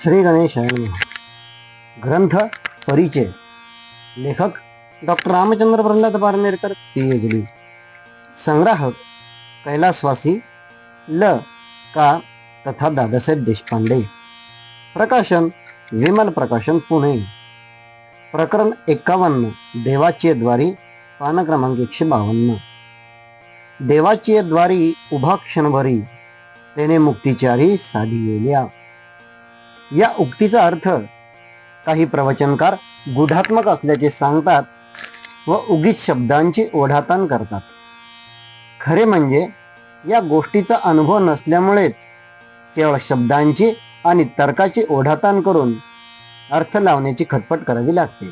श्री गणेश ग्रंथ परिचय. लेखक doctor Ramchandra Pralhad Parnerkar P H D संग्राहक कैलासवासी ल. का. तथा दादासाहेब देशपांडे. प्रकाशन विमल प्रकाशन पुणे. प्रकरण एकावन्न देवाचे द्वारी पान क्रमांक एकशे बावन्न. देवाचे द्वारी उभा क्षणभरी त्याने मुक्तिचारी साधी गेल्या या उक्तीचा अर्थ काही प्रवचनकार गुढात्मक असल्याचे सांगतात व उगीच शब्दांची ओढाताण करतात. खरे म्हणजे या गोष्टीचा अनुभव नसल्यामुळेच केवळ शब्दांची आणि तर्काची ओढाताण करून अर्थ लावण्याची खटपट करावी लागते.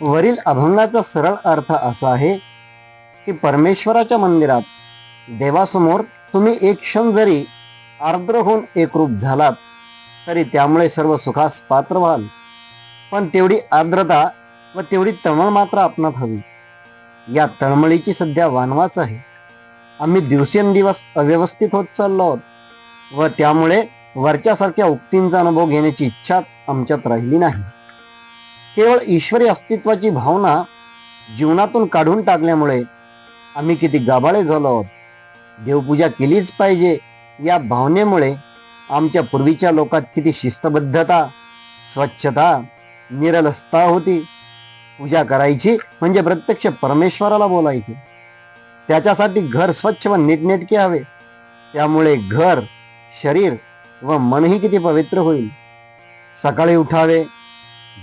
वरील अभंगाचा सरळ अर्थ असा आहे की परमेश्वराच्या मंदिरात देवासमोर तुम्ही एक क्षण जरी आर्द्र होऊन एकरूप झालात तरी त्यामुळे सर्व सुखास पात्र व्हाल. पण तेवढी आर्द्रता व तेवढी तळमळ मात्र आपणात हवी. या तळमळीची सध्या वानवाच आहे. आम्ही दिवसेंदिवस अव्यवस्थित होत चाललो आहोत व त्यामुळे वरच्यासारख्या उक्तींचा अनुभव घेण्याची इच्छाच आमच्यात राहिली नाही. केवळ ईश्वरी अस्तित्वाची भावना जीवनातून काढून टाकल्यामुळे आम्ही किती गाभाळे झालो आहोत. देवपूजा केलीच पाहिजे या भावनेमुळे आमच्या पूर्वीच्या लोकात किती शिस्तबद्धता स्वच्छता निरलसता होती. पूजा करायची म्हणजे प्रत्यक्ष परमेश्वराला बोलायची. त्याच्यासाठी घर स्वच्छ व नीटनेटके हवे. त्यामुळे घर शरीर व मनही किती पवित्र होईल. सकाळी उठावे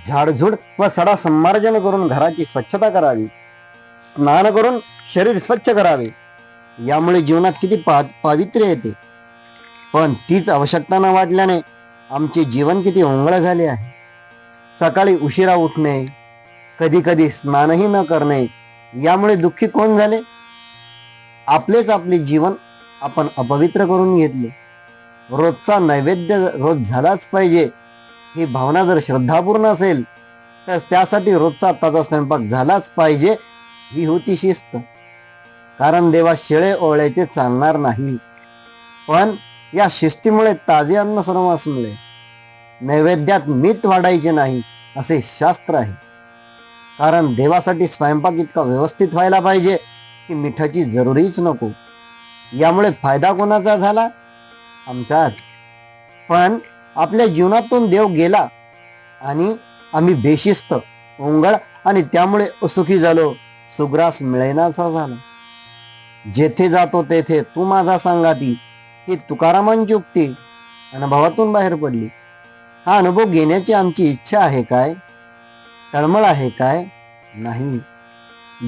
झाडझुड व सडा संमार्जन करून घराची स्वच्छता करावी. स्नान करून शरीर स्वच्छ करावे. यामुळे जीवनात किती पा पावित्र्य येते. पण तीच आवश्यकता न वाटल्याने आमचे जीवन किती ओंगळ झाले आहे. सकाळी उशिरा उठणे कधी कधी स्नानही न करणे यामुळे दुःखी कोण झाले? आपलेच आपले जीवन आपण अपवित्र करून घेतले. रोजचा नैवेद्य रोज झालाच पाहिजे ही भावना जर श्रद्धापूर्ण असेल तर त्यासाठी रोजचा ताजा स्वयंपाक झालाच पाहिजे ही होती शिस्त. कारण देवा शेळे ओळ्याचे चालणार नाही. पण या शिस्तीमुळे ताजे अन्न सर्वांस मिळेल. नैवेद्यात मीठ वाढायचे नाही असे शास्त्र आहे. कारण देवासाठी स्वयंपाक इतका व्यवस्थित व्हायला पाहिजे की मिठाची जरुरीच नको. यामुळे फायदा कोणाचा झाला? आमचाच. पण आपल्या जीवनातून देव गेला आणि आम्ही बेशिस्त ओंगळ आणि त्यामुळे असुखी झालो सुग्रास मिळेनासा झाला. जेथे जातो तेथे तू माझा सांगाती ही तुकारामांची उक्ती अनुभवातून बाहेर पडली. हा अनुभव घेण्याची आमची इच्छा आहे काय? तळमळ आहे काय? नाही.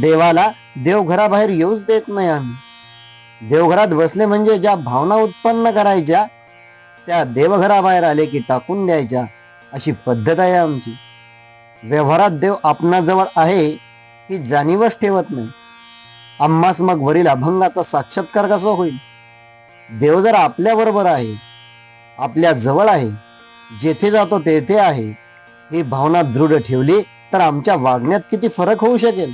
देवाला देवघराबाहेर येऊच देत नाही आम्ही. देवघरात बसले म्हणजे ज्या भावना उत्पन्न करायच्या त्या देवघराबाहेर आले की टाकून द्यायच्या अशी पद्धत आहे आमची. व्यवहारात देव आपणाजवळ आहे ही जाणीवच ठेवत नाही. आम्हास मग वरील अभंगाचा साक्षात्कार कसा होईल? देव जर आपल्याबरोबर आहे आपल्या जवळ आहे जेथे जातो तेथे आहे ही भावना दृढ ठेवली तर आमच्या वागण्यात किती फरक होऊ शकेल?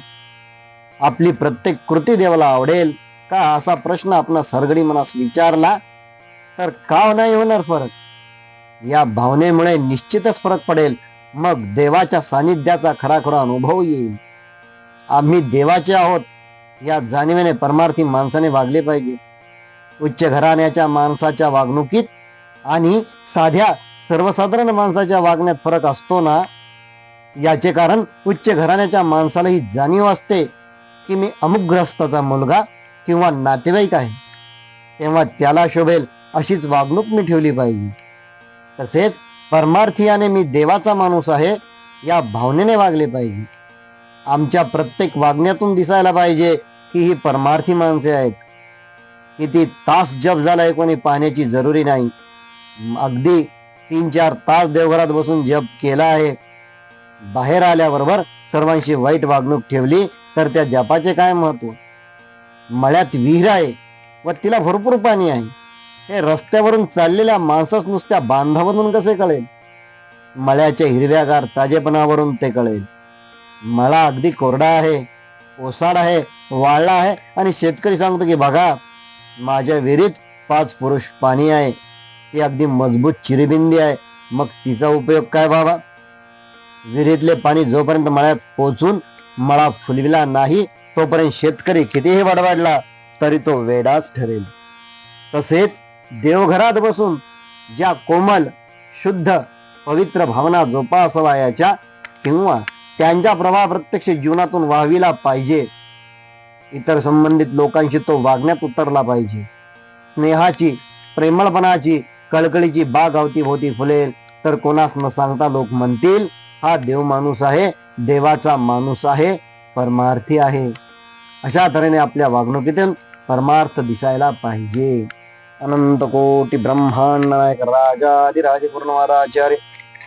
आपली प्रत्येक कृती देवाला आवडेल का असा प्रश्न आपण सरगडी मनास विचारला तर का नाही होणार फरक? या भावनेमुळे निश्चितच फरक पडेल. मग देवाच्या सानिध्याचा खरा खरा अनुभव येईल. आम्ही देवाचे आहोत या जाणीवेने परमार्थी माणसाने वागले पाहिजे. उच्च घराण्याच्या माणसाच्या वागणुकीत आणि साध्या सर्वसाधारण माणसाच्या वागण्यात फरक असतो ना याचे कारण उच्च घराण्याच्या माणसाला ही जाणीव असते की मी अमुक ग्रस्ताचा मुलगा किंवा नातेवाईक आहे. तेव्हा त्याला शोभेल अशीच वागणूक मी ठेवली पाहिजे. तसेच परमार्थीयाने मी देवाचा माणूस आहे या भावनेने वागले पाहिजे. आमच्या प्रत्येक वागण्यातून दिसायला पाहिजे की ही परमार्थी माणसे आहेत. किती तास जप झालाय कोणी पाहण्याची जरुरी नाही. अगदी तीन चार तास देवघरात बसून जप केला आहे. बाहेर आल्याबरोबर सर्वांशी वाईट वागणूक ठेवली तर त्या जपाचे काय महत्त्व? मळ्यात विहीर आहे व तिला भरपूर पाणी आहे. हे रस्त्यावरून चाललेल्या माणसास नुसत्या बांधावरून कसे कळेल? मळ्याच्या हिरव्यागार ताजेपणावरून ते कळेल. मळा अगदी कोरडा आहे ओसाड आहे वाळला आहे आणि शेतकरी सांगतो की बघा माझ्या विहिरीत पाच पुरुष पाणी आहे. ती अगदी मजबूत चिरीबिंदी आहे. मग तिचा उपयोग काय व्हावा? विहिरीतले पाणी जोपर्यंत मळ्यात पोचून मळा फुलविला नाही तोपर्यंत शेतकरी कितीही वडवाडला तरी तो वेडाच ठरेल. तसेच देवघरात बसून ज्या कोमल शुद्ध पवित्र भावना जोपासवायाच्या किंवा त्यांच्या प्रभाव प्रत्यक्ष जीवनातून वाहविला पाहिजे इतर संबंधित लोकांशी तो वागण्यात उतरला पाहिजे. स्नेहाची प्रेमळपणाची कळकळीची बाग अवतीभोवती फुलेल. तर कोणास न सांगता लोक म्हणतील हा देव माणूस आहे देवाचा माणूस आहे परमार्थी आहे. अशा तऱ्हेने आपल्या वागणुकीतून परमार्थ दिसायला पाहिजे. अनंत कोटी ब्रह्मांड नायक राजाधिराज पूर्णवादाचार्य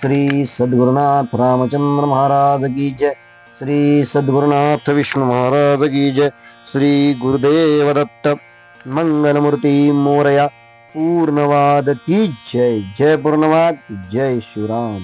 श्री सद्गुरुनाथ रामचंद्र महाराज की जय. श्री सद्गुरुनाथ विष्णु महाराज की जय. श्री गुरुदेव दत्त मंगलमूर्ती मोरया पूर्णवाद की जय जय पूर्णवाद जय शिवराम